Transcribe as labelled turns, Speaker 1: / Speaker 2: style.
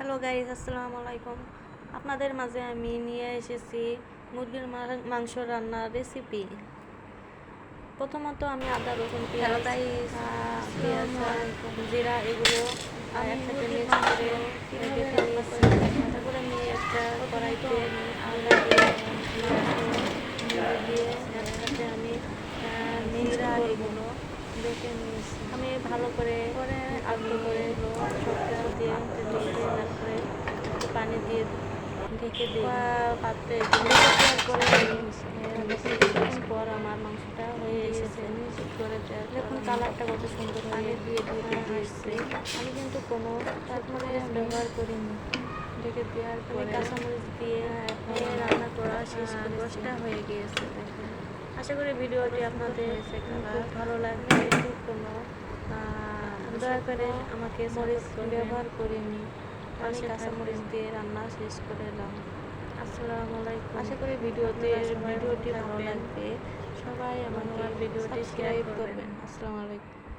Speaker 1: Hello guys আসসালামু আলাইকুম। আপনাদের মাঝে আমি নিয়ে এসেছি মুরগির মাংস রান্নার রেসিপি প্রথমত আমি আদা রসুন পেঁয়াজ পেঁয়াজ জিরা এগুলো একসাথে মিক্স করে তারপরে আমি একটা কড়াইতে আদা দিয়ে একসাথে আমি জিরা এগুলো দেখে আমি ভালো করে করে আলু করে সবটা দিয়ে ঢেকে তারপরে একটু পানি দিয়ে ঢেকে দিই। পাত্রে করে কিছুক্ষণ পর আমার মাংসটা হয়ে এসেছে। করে দেখুন কালারটা কত সুন্দর হয়ে দিয়ে দিয়ে আসছে আমি কিন্তু কোনো তারপরে ব্যবহার করিনি। ঢেকে দেওয়ার পরে কাঁচামরিচ দিয়ে এখন রান্না করা শেষ দশটা হয়ে গিয়েছে আশা করি ভিডিওটি আপনাদের খুব ভালো লাগবে। কোনো দয়া করে আমাকে মরিচ ব্যবহার করিনি। আমি কাঁচামরিচ দিয়ে রান্না শেষ করে এলাম। আসসালামু আলাইকুম। আশা করি ভিডিওতে ভিডিওটি ভালো লাগবে। সবাই আমার ভিডিওটি শেয়ার করবেন। আসসালামু আলাইকুম।